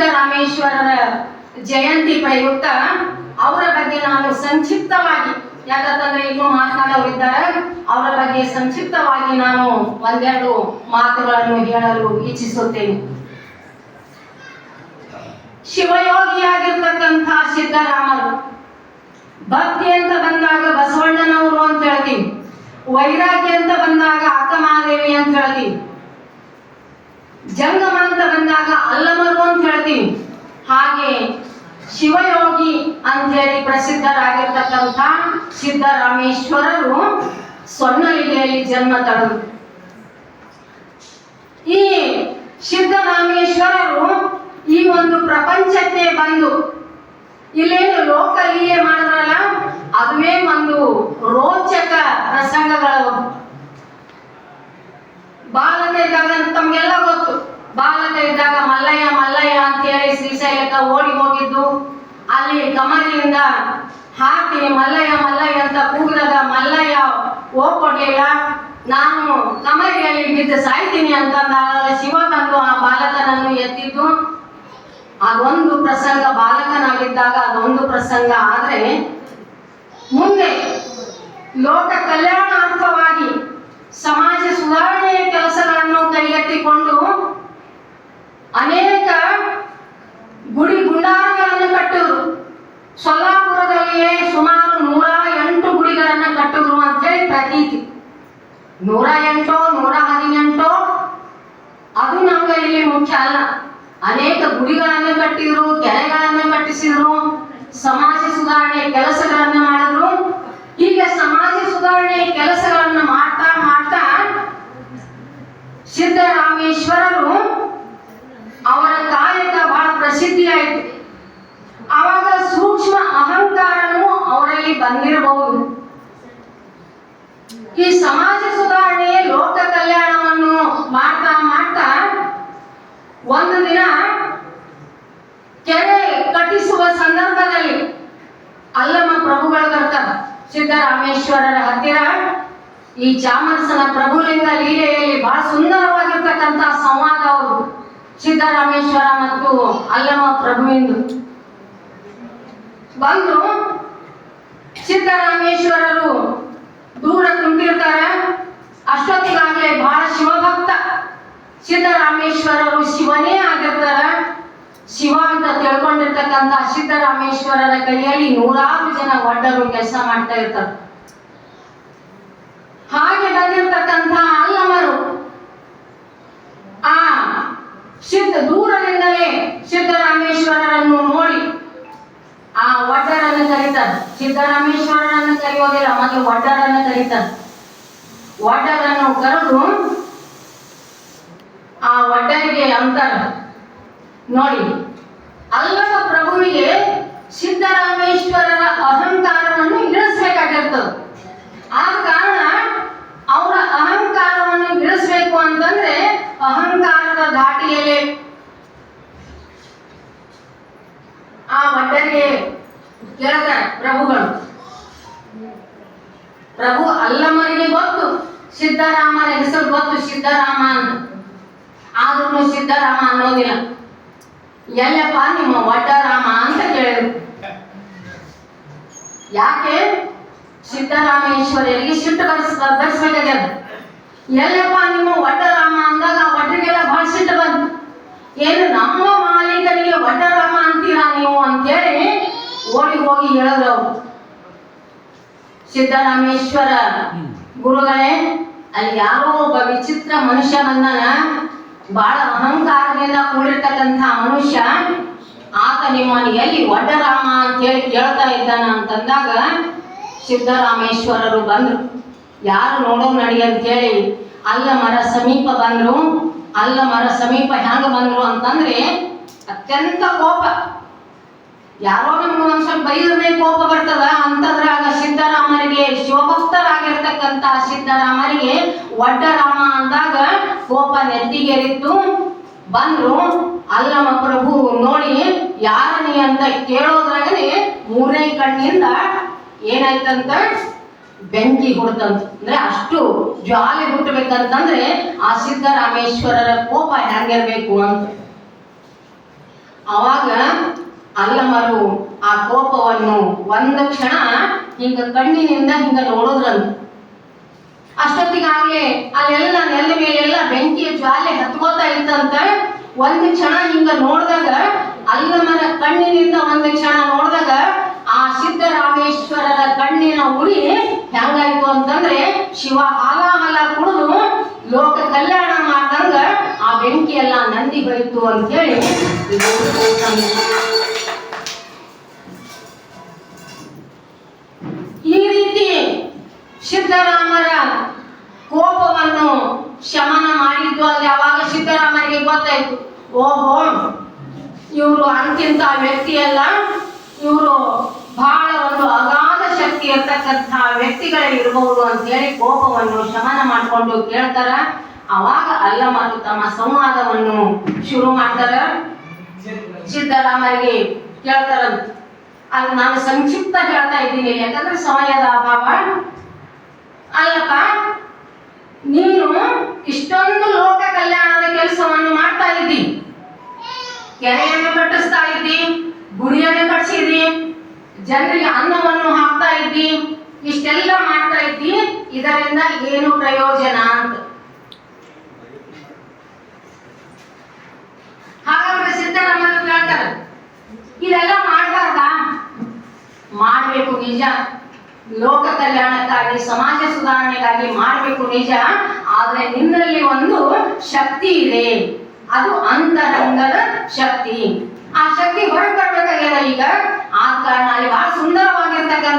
ಸಿದ್ದರಾಮೇಶ್ವರರ ಜಯಂತಿ ಪ್ರಯುಕ್ತ ಅವರ ಬಗ್ಗೆ ನಾನು ಸಂಕ್ಷಿಪ್ತವಾಗಿ ಯಾಕಂತಂದ್ರೆ ಇನ್ನೂ ಮಾತನಾಡೋರಿದ್ದಾರೆ. ಅವರ ಬಗ್ಗೆ ಸಂಕ್ಷಿಪ್ತವಾಗಿ ನಾನು ಒಂದೆರಡು ಮಾತುಗಳನ್ನು ಹೇಳಲು ಇಚ್ಛಿಸುತ್ತೇನೆ. ಶಿವಯೋಗಿಯಾಗಿರ್ತಕ್ಕಂಥ ಸಿದ್ದರಾಮರು, ಭಕ್ತಿ ಅಂತ ಬಂದಾಗ ಬಸವಣ್ಣನವರು ಅಂತ ಹೇಳ್ತೀನಿ. ವೈರಾಗ್ಯ ಅಂತ ಬಂದಾಗ ಅಕ್ಕಮಹಾದೇವಿ ಅಂತ ಹೇಳ್ತೀವಿ ಜಂಗಮ ಅಂತ ಬಂದಾಗ ಅಲ್ಲಮರು ಅಂತ ಹೇಳ್ತೀವಿ ಹಾಗೆ ಶಿವಯೋಗಿ ಅಂತೇಳಿ ಪ್ರಸಿದ್ಧರಾಗಿರ್ತಕ್ಕಂಥ ಸಿದ್ದರಾಮೇಶ್ವರರು ಸೊನ್ನಲಿಗೆಯಲ್ಲಿ ಜನ್ಮ ತಳೆದರು ಈ ಸಿದ್ದರಾಮೇಶ್ವರರು ಈ ಒಂದು ಪ್ರಪಂಚಕ್ಕೆ ಬಂದು, ಇಲ್ಲೇನು ಲೋಕಲೀಲೆ ಮಾಡಿದ್ರಲ್ಲ ಅದುವೇ ಒಂದು ರೋಚಕ ಪ್ರಸಂಗಗಳು ಬಾಲಕ ಇದ್ದಾಗ ತಮ್ಗೆಲ್ಲ ಗೊತ್ತು. ಬಾಲಕ ಇದ್ದಾಗ ಮಲ್ಲಯ್ಯ ಮಲ್ಲಯ್ಯ ಅಂತ ಹೇಳಿ ಶ್ರೀಶೈಲಕ್ಕ ಓಡಿ ಹೋಗಿದ್ದು. ಅಲ್ಲಿ ಕಮಲಿಯಿಂದ ಹಾಕಿ, ಮಲ್ಲಯ್ಯ ಮಲ್ಲಯ್ಯ ಅಂತ ಕೂಗಿದಾಗ, ಮಲ್ಲಯ್ಯ ಹೋಗ್ಕೊಡ್ಲಿಲ್ಲ ನಾನು ಕಮಲಿಯಲ್ಲಿ ಬಿದ್ದು ಸಾಯ್ತೀನಿ ಅಂತಂದಾಗ ಶಿವ ಬಂದು ಆ ಬಾಲಕನನ್ನು ಎತ್ತಿದ್ದು. ಅದೊಂದು ಪ್ರಸಂಗ, ಬಾಲಕನಾಗಿದ್ದಾಗ ಅದೊಂದು ಪ್ರಸಂಗ. ಆದ್ರೆ ಮುಂದೆ ಲೋಕ ಕಲ್ಯಾಣಾರ್ಥವಾಗಿ ಸಮಾಜ ಸುಧಾರಣೆಯ ಕೆಲಸಗಳನ್ನು ಕೈಗೆತ್ತಿಕೊಂಡು ಅನೇಕ ಗುಡಿ ಗುಂಡಾರಗಳನ್ನು ಕಟ್ಟಿದ್ರು ಸೊಲ್ಲಾಪುರದಲ್ಲಿಯೇ ಸುಮಾರು ನೂರ ಎಂಟು ಗುಡಿಗಳನ್ನು ಕಟ್ಟಿದ್ರು ಅಂತೇಳಿ ಪ್ರತೀತಿ ನೂರ ಎಂಟು, ನೂರ ಹದಿನೆಂಟು? ಅದು ನಮ್ಗೆ ಇಲ್ಲಿ ಮುಖ್ಯ ಅಲ್ಲ. ಅನೇಕ ಗುಡಿಗಳನ್ನು ಕಟ್ಟಿದ್ರು, ಕೆರೆಗಳನ್ನು ಕಟ್ಟಿಸಿದ್ರು, ಸಮಾಜ ಸುಧಾರಣೆ ಕೆಲಸಗಳನ್ನ ಮಾಡಿದ್ರು. ಈಗ ಸಮಾಜ ಸುಧಾರಣೆ ಕೆಲಸಗಳನ್ನ ಮಾಡ್ತಾ ಮಾಡ್ತಾ ಸಿದ್ದರಾಮೇಶ್ವರರು ಅವರ ಕಾಯಕ ಬಹಳ ಪ್ರಸಿದ್ಧಿ ಆಯಿತು. ಆವಾಗ ಸೂಕ್ಷ್ಮ ಅಹಂಕಾರನು ಅವರಲ್ಲಿ ಬಂದಿರಬಹುದು. ಈ ಸಮಾಜ ಸುಧಾರಣೆ ಲೋಕ ಕಲ್ಯಾಣವನ್ನು ಮಾಡ್ತಾ ಮಾಡ್ತಾ ಒಂದು ದಿನ ಕೆರೆ ಕಟ್ಟಿಸುವ ಸಂದರ್ಭದಲ್ಲಿ ಅಲ್ಲಮ್ಮ ಪ್ರಭುಗಳು ಬರ್ತಾರೆ. ಸಿದ್ದರಾಮೇಶ್ವರರ ಹತ್ತಿರ. ಈ ಚಾಮರಸನ ಪ್ರಭುಲಿಂಗ ಲೀಲೆಯಲ್ಲಿ ಬಹಳ ಸುಂದರವಾಗಿರ್ತಕ್ಕಂತಹ ಸಂವಾದ ಅವರು ಸಿದ್ದರಾಮೇಶ್ವರ ಮತ್ತು ಅಲ್ಲಮ್ಮ ಪ್ರಭುವಿಂದು. ಬಂದು ಸಿದ್ದರಾಮೇಶ್ವರರು ದೂರ ಕುಂತಿರ್ತಾರೆ. ಅಷ್ಟೊತ್ತಿಗಾಗಲೇ ಬಹಳ ಶಿವಭಕ್ತ ಸಿದ್ದರಾಮೇಶ್ವರರು ಶಿವನೇ ಆಗಿರ್ತಾರ. ಶಿವ ಅಂತ ತಿಳ್ಕೊಂಡಿರ್ತಕ್ಕಂಥ ಸಿದ್ದರಾಮೇಶ್ವರರ ಕೈಯಲ್ಲಿ ನೂರಾರು ಜನ ಒಡ್ಡರು ಕೆಲಸ ಮಾಡ್ತಾ ಇರ್ತಾರೆ. ಹಾಗೆ ಬಂದಿರತಕ್ಕಂಥ ಅಲ್ಲಮರು ಆ ಸಿದ್ಧ ದೂರದಿಂದಲೇ ಸಿದ್ದರಾಮೇಶ್ವರರನ್ನು ನೋಡಿ ಆ ಒಡ್ಡರನ್ನು ಕರೀತಾರೆ ಸಿದ್ದರಾಮೇಶ್ವರನನ್ನು ಕರೆಯೋದಿಲ್ಲ ಮೊದಲು ಒಡ್ಡರನ್ನು ಕರೀತಾರೆ ಒಡ್ಡರನ್ನು ಕರೆದು ಆ ಒಡ್ಡರಿಗೆ ಅಂತಾರ. ನೋಡಿ ಅಲ್ಲವ ಪ್ರಭುವಿಗೆ ಸಿದ್ದರಾಮೇಶ್ವರರ ಅಹಂಕಾರವನ್ನು ಇಳಿಸ್ಬೇಕಾಗಿರ್ತದೆ ಆ ಕಾರಣ ಅವರ ಅಹಂಕಾರವನ್ನು ಇಳಿಸ್ಬೇಕು ಅಂತಂದ್ರೆ ಅಹಂಕಾರದ ದಾಟಿಯಲ್ಲಿ ಆ ಒಡ್ಡರಿಗೆ ಕೇಳ್ತಾರೆ ಪ್ರಭುಗಳು ಅಲ್ಲಮರಿಗೆ ಗೊತ್ತು. ಸಿದ್ದರಾಮನ ಹೆಸರು ಗೊತ್ತು ಸಿದ್ದರಾಮ ಅಂತ. ಆದ್ರೂ ಸಿದ್ದರಾಮ ಅನ್ನೋದಿಲ್ಲ. ಎಲ್ಲಪ್ಪ ನಿಮ್ಮ ವಟರಾಮ ಅಂತ ಕೇಳಿದ್ರು. ಯಾಕೆ? ಸಿದ್ದರಾಮೇಶ್ವರರಿಗೆ ಸಿಟ್ಟು ಬರ್ಸ್ ಬರ್ಸ್ಬೇಕಾಗ್ಯದ ಎಲ್ಲಪ್ಪ ನಿಮ್ಮ ವಟರಾಮ ಅಂದಾಗ ಆ ಒಡ್ಡರಿಗೆಲ್ಲ ಬಹಳ ಸಿಟ್ಟು ಬಂತು. ಏನು ನಮ್ಮ ಮಾಲೀಕನಿಗೆ ವಟರಾಮ ಅಂತೀರಾ ನೀವು ಅಂತೇಳಿ ಓಡಿ ಹೋಗಿ ಹೇಳಿದ್ರು ಅವರು. ಸಿದ್ದರಾಮೇಶ್ವರ. ಗುರುಗಳೇ ಅಲ್ಲಿ ಯಾರೋ ಒಬ್ಬ ವಿಚಿತ್ರ ಮನುಷ್ಯ ಬಂದನ. ಬಹಳ ಅಹಂಕಾರದಿಂದ ಕೂಡಿರ್ತಕ್ಕಂಥ ಮನುಷ್ಯ. ಆತ ನಿಮ್ಮನ್ನು ಎಲ್ಲಿ ಒಡ್ಡರಾಮ ಅಂತೇಳಿ ಕೇಳ್ತಾ ಇದ್ದಾನ ಅಂತಂದಾಗ ಸಿದ್ಧರಾಮೇಶ್ವರರು ಬಂದ್ರು. ಯಾರು ನೋಡೋ ನಡಿ ಅಂತೇಳಿ ಅಲ್ಲ ಮರ ಸಮೀಪ ಬಂದ್ರು. ಅಲ್ಲ ಮರ ಸಮೀಪ ಹೆಂಗ ಬಂದ್ರು ಅಂತಂದ್ರೆ ಅತ್ಯಂತ ಕೋಪ. ಯಾರೋ ನಮ್ಗೆ ಒಂದ್ ಸ್ವಲ್ಪ ಬೈದ್ರೆ ಕೋಪ ಬರ್ತದ? ಅಂತದ್ರಾಗ ಸಿದ್ದರಾಮರಿಗೆ ಶಿವಭಕ್ತರಾಗಿರ್ತಕ್ಕಂತ ಸಿದ್ದರಾಮರಿಗೆ ಒಡ್ಡರಾಮ ಅಂದಾಗ ಕೋಪ ನೆತ್ತಿಗೆರಿತ್ತು. ಬಂದ್ರು ಅಲ್ಲಮ ಪ್ರಭು, ನೋಡಿ, ಯಾರನಿ ಅಂತ ಕೇಳೋದ್ರಾಗನೆ ಮೂರನೇ ಕಣ್ಣಿಂದ ಏನಾಯ್ತಂತ? ಬೆಂಕಿ ಹುಡ್ತಂತ. ಅಂದ್ರೆ ಅಷ್ಟು ಜಾಲಿ ಹುಟ್ಟಬೇಕಂತಂದ್ರೆ ಆ ಸಿದ್ದರಾಮೇಶ್ವರರ ಕೋಪ ಹೆಂಗಿರ್ಬೇಕು ಅಂತ. ಅವಾಗ ಅಲ್ಲಮರು ಆ ಕೋಪವನ್ನು ಒಂದು ಕ್ಷಣ ಹಿಂಗ ಕಣ್ಣಿನಿಂದ ಹಿಂಗ ನೋಡೋದ್ರಂತ. ಅಷ್ಟೊತ್ತಿಗಾಗ್ಲೇ ಅಲ್ಲೆಲ್ಲ ನೆಲ ಮೇಲೆಲ್ಲ ಬೆಂಕಿಯ ಜ್ವಾಲೆ ಹತ್ಕೋತಾ ಇತ್ತಂತ ಒಂದು ಕ್ಷಣ ಹಿಂಗ ನೋಡಿದಾಗ ಅಲ್ಲಮರ ಕಣ್ಣಿನಿಂದ ಒಂದು ಕ್ಷಣ ನೋಡಿದಾಗ ಆ ಸಿದ್ದರಾಮೇಶ್ವರರ ಕಣ್ಣಿನ ಉರಿ ಹೆಂಗಾಯ್ತು ಅಂತಂದ್ರೆ ಶಿವ ಹಾಲ ಹಾಲ ಕುಡಿದು ಲೋಕ ಕಲ್ಯಾಣ ಮಾಡ್ದಂಗ ಆ ಬೆಂಕಿ ಎಲ್ಲ ನಂದಿ ಬೈತು ಅಂತ ಹೇಳಿ ಇದು ಸಂಗೀತ. ಈ ರೀತಿ ಸಿದ್ದರಾಮರ ಕೋಪವನ್ನು ಶಮನ ಮಾಡಿದ್ದು ಅಲ್ಲಿ ಅವಾಗ ಸಿದ್ದರಾಮರಿಗೆ ಗೊತ್ತಾಯ್ತು ಓಹೋ, ಇವರು ಅಂತಿಂತ ವ್ಯಕ್ತಿ ಅಲ್ಲ ಇವರು ಬಹಳ ಒಂದು ಅಗಾಧ ಶಕ್ತಿ ಇರ್ತಕ್ಕಂಥ ವ್ಯಕ್ತಿಗಳೇ ಇರಬಹುದು ಅಂತ ಹೇಳಿ ಕೋಪವನ್ನು ಶಮನ ಮಾಡಿಕೊಂಡು ಕೇಳ್ತಾರ. ಅವಾಗ ಅಲ್ಲಮರು ತಮ್ಮ ಸಂವಾದವನ್ನು ಶುರು ಮಾಡ್ತಾರ. ಸಿದ್ದರಾಮರಿಗೆ ಕೇಳ್ತಾರಂತ ಅದು ನಾನು ಸಂಕ್ಷಿಪ್ತ ಹೇಳ್ತಾ ಇದ್ದೀನಿ, ಯಾಕಂದ್ರೆ ಸಮಯದ ಅಭಾವ. ಅಲ್ಲಪ್ಪ, ನೀನು ಇಷ್ಟೊಂದು ಲೋಕ ಕಲ್ಯಾಣದ ಕೆಲಸವನ್ನು ಮಾಡ್ತಾ ಇದ್ದಿ ಕೆರೆಯನ್ನು ಕಟ್ಟಿಸ್ತಾ ಇದ್ದಿ, ಗುಡಿಯನ್ನು ಕಟ್ಟಿಸಿದಿ ಜನರಿಗೆ ಅನ್ನವನ್ನು ಹಾಕ್ತಾ ಇದ್ದಿ, ಇಷ್ಟೆಲ್ಲ ಮಾಡ್ತಾ ಇದ್ದಿ, ಇದರಿಂದ ಏನು ಪ್ರಯೋಜನ ಅಂತ. ಹಾಗಾದ್ರೆ ಸಿದ್ದರಾಮಯ್ಯ ಕೇಳ್ತಾರೆ, ಇದೆಲ್ಲ ಮಾಡಬಾರ್ದ? ಮಾಡಬೇಕು ನಿಜ. ಲೋಕ ಕಲ್ಯಾಣಕ್ಕಾಗಿ, ಸಮಾಜ ಸುಧಾರಣೆಗಾಗಿ ಮಾಡಬೇಕು ನಿಜ. ಆದ್ರೆ ನಿನ್ನಲ್ಲಿ ಒಂದು ಶಕ್ತಿ ಇದೆ. ಅದು ಅಂತರಂಗದ ಶಕ್ತಿ. ಆ ಶಕ್ತಿ ಹೊರಗೆ ಬರ್ಬೇಕಾಗ್ಯದ ಈಗ. ಆ ಕಾರಣ ಅಲ್ಲಿ ಬಹಳ ಸುಂದರವಾಗಿರ್ತಕ್ಕಂಥ